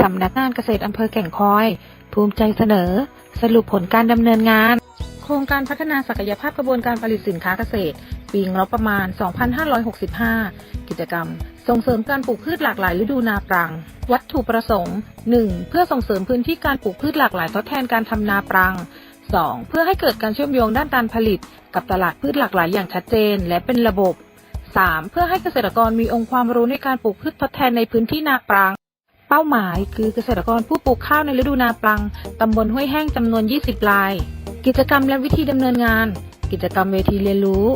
สำนักงานเกษตรอำเภอแก่งคอย ภูมิใจเสนอ สรุปผลการดำเนินงาน โครงการพัฒนาศักยภาพกระบวนการผลิตสินค้าเกษตร ปีงบประมาณ 2565 กิจกรรม ส่งเสริมการปลูกพืชหลากหลายฤดูนาปรัง วัตถุประสงค์ 1. เพื่อส่งเสริมพื้นที่การปลูกพืชหลากหลายทดแทนการทำนาปรัง 2. เพื่อให้เกิดการเชื่อมโยงด้านการผลิต กับตลาดพืชหลากหลายอย่างชัดเจน และเป็นระบบ 3. เพื่อให้เกษตรกรมีองค์ความรู้ในการปลูกพืชทดแทนในพื้นที่นาปรัง เป้าหมายคือเกษตรกรผู้ปลูกข้าวในฤดูนาปรัง ตำบลห้วยแห้งจำนวน 20 ราย กิจกรรมและวิธีดำเนินงาน กิจกรรมเวทีเรียนรู้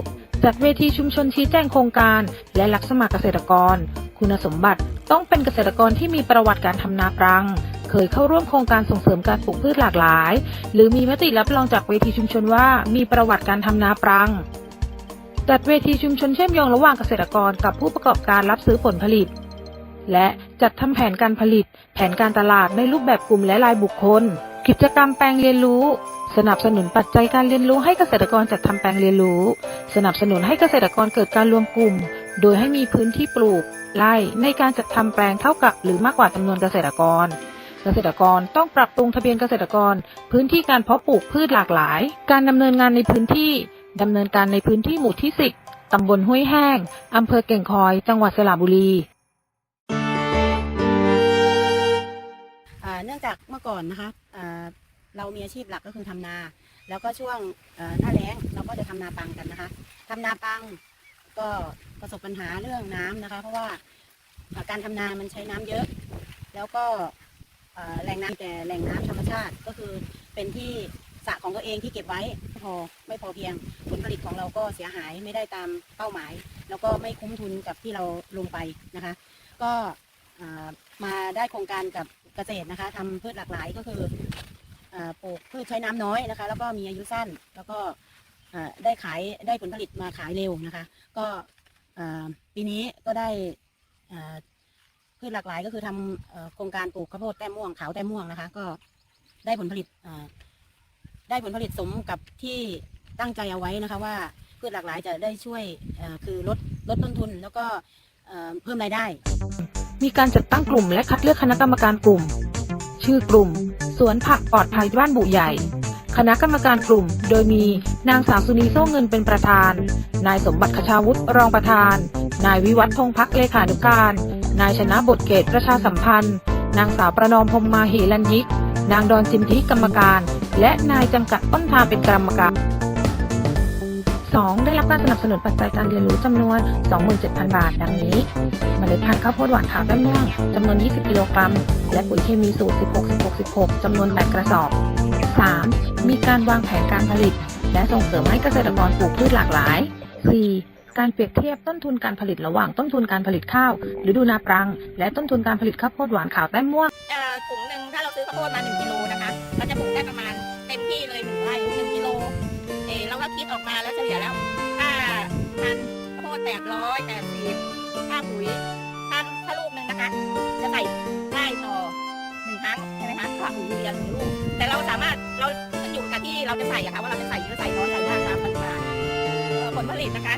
จัดเวทีชุมชนชี้แจงโครงการ และรับสมัครเกษตรกร คุณสมบัติต้องเป็นเกษตรกรที่มีประวัติการทำนาปรัง เคยเข้าร่วมโครงการส่งเสริมการปลูกพืชหลากหลาย หรือมีมติรับรองจากเวทีชุมชนว่ามีประวัติการทำนาปรัง จัดเวทีชุมชนเชื่อมโยงระหว่างเกษตรกรกับผู้ประกอบการรับซื้อผลผลิต และ จัดทำแผนการผลิต แผนการตลาดในรูปแบบกลุ่มและรายบุคคล กิจกรรมแปลงเรียนรู้ สนับสนุนปัจจัยการเรียนรู้ให้เกษตรกรจัดทำแปลงเรียนรู้ สนับสนุนให้เกษตรกรเกิดการรวมกลุ่ม โดยให้มีพื้นที่ปลูกไร่ในการจัดทำแปลงเท่ากับ หรือมากกว่าจำนวนเกษตรกรเกษตรกรต้องปรับปรุงทะเบียนเกษตรกร พื้นที่การเพาะปลูกพืชหลากหลาย การดำเนินงานในพื้นที่ดำเนินการในพื้นที่หมู่ที่ 10ตำบลห้วยแห้งอำเภอเก่งคอย จังหวัดสระบุรี เนื่องจากเมื่อก่อนนะคะเรามีอาชีพหลักก็คือทำนา แล้วก็ช่วงหน้าแล้งเราก็จะทำนาปังกันนะคะทำนาปังก็ประสบปัญหาเรื่องน้ำนะคะ เพราะว่าการทำนามันใช้น้ำเยอะ แล้วก็แหล่งน้ำแต่แหล่งน้ำธรรมชาติก็คือเป็นที่สระของตัวเองที่เก็บไว้ไม่พอไม่พอเพียงผลผลิตของเราก็เสียหายไม่ได้ตามเป้าหมาย แล้วก็ไม่คุ้มทุนกับที่เราลงไปนะคะ ก็มาได้โครงการกับ เกษตรนะคะทำพืชหลากหลายก็คืออปลูกพืชใช้น้ำน้อยนะคะ แล้วก็มีอายุสั้นแล้วก็ได้ขายได้ผลผลิตมาขายเร็วนะคะ ก็ปีนี้ก็ได้พืชหลากหลายก็คือทำโครงการปลูกข้าวโพดแต้มม่วงขาวแต้มม่วงนะคะ ก็ได้ผลผลิตได้ผลผลิตสมกับที่ตั้งใจเอาไว้นะคะว่าพืชหลากหลายจะได้ช่วยคือลดลดต้นทุนแล้วก็เพิ่มรายได้ มีการจัดตั้งกลุ่มและคัดเลือกคณะกรรมการกลุ่ม ชื่อกลุ่ม สวนผักปลอดภัยบ้านบุใหญ่ คณะกรรมการกลุ่ม โดยมีนางสาวสุนีโซ่เงินเป็นประธาน นายสมบัติคชาวุฒิรองประธาน นายวิวัฒน์ธงพักเลขานุการ นายชนะบทเกตประชาสัมพันธ์ นางสาวประนอมพรมมาเหรัญยิก นางดอนจิมทิกรรมการ และนายจำกัดต้นทางเป็นกรรมการ 2. ได้รับการสนับสนุนปัจจัยการเรียนรู้จำนวน 27,000 บาท ดังนี้เมล็ดพันธุ์ข้าวโพดหวานขาวด้านม่วงจำนวน 20 กิโลกรัม และปุ๋ยเคมีสูตร 16 16 16จำนวน 8 กระสอบ 3. มีการวางแผนการผลิต และส่งเสริมให้เกษตรกรปลูกพืชหลากหลาย 4. การเปรียบเทียบต้นทุนการผลิตระหว่างต้นทุนการผลิตข้าวฤดูนาปรัง และต้นทุนการผลิตข้าวโพดหวานขาวแต้มม่วงถุงหนึ่งถ้าเราซื้อข้าวโพดมา 1กิโลนะคะ เราจะปลูกได้ประมาณาก็คิดออกมาแล้วเฉลี่ยแล้วถ้าพันข้าวโพดแปดร้อยแปดสิบค่าปุ๋ยถ้าถ้าลูกหนึ่งนะคะ จะใส่ได้ต่อหนึ่งครั้งใช่ไหมคะค่าปุ๋ยเรียหนึ่งลูก แต่เราสามารถเราขึ้นอยู่กับที่เราจะใส่อะค่ะว่าเราจะใส่เยอะใส่น้อยใส่มากตามปริมาณผลผลิตนะคะ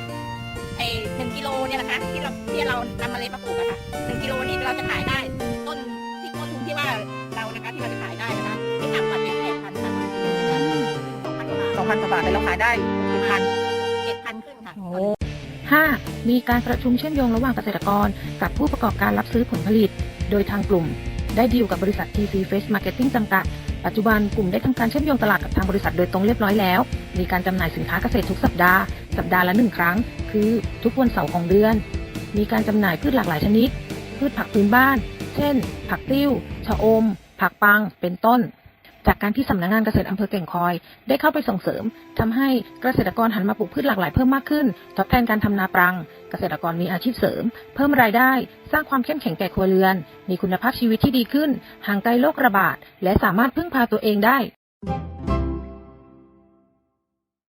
ไอหนึ่งกิโลเนี่ยนะคะที่เราที่เรานำเมล็ดมาปลูกอะค่ะหนึ่งกิโลนี่เราจะขายได้ พันกว่าบาทสองพันกว่าบาทแต่เราขายได้เป็นพันเจ็ดพันขึ้นค่ะ 5. มีการประชุมเชื่อมโยงระหว่างเกษตรกร กับผู้ประกอบการรับซื้อผลผลิต โดยทางกลุ่ม ได้ดีลกับบริษัท TC Fresh Marketing จำกัด ปัจจุบันกลุ่มได้ทำการเชื่อมโยงตลาดกับทางบริษัทโดยตรงเรียบร้อยแล้ว มีการจำหน่ายสินค้าเกษตรทุกสัปดาห์ สัปดาห์ละหนึ่งครั้ง คือทุกวันเสาร์ของเดือน มีการจำหน่ายพืชหลากหลายชนิด พืชผักพื้นบ้าน เช่น ผักติ้ว ชะอม ผักปัง เป็นต้น จากการที่สำนักงานเกษตรอำเภอแก่งคอย ได้เข้าไปส่งเสริมทำให้เกษตรกรหันมาปลูกพืชหลากหลายเพิ่มมากขึ้น ทดแทนการทำนาปรัง เกษตรกรมีอาชีพเสริม เพิ่มรายได้ สร้างความเข้มแข็งแก่ครัวเรือน มีคุณภาพชีวิตที่ดีขึ้น ห่างไกลโรคระบาด และสามารถพึ่งพาตัวเองได้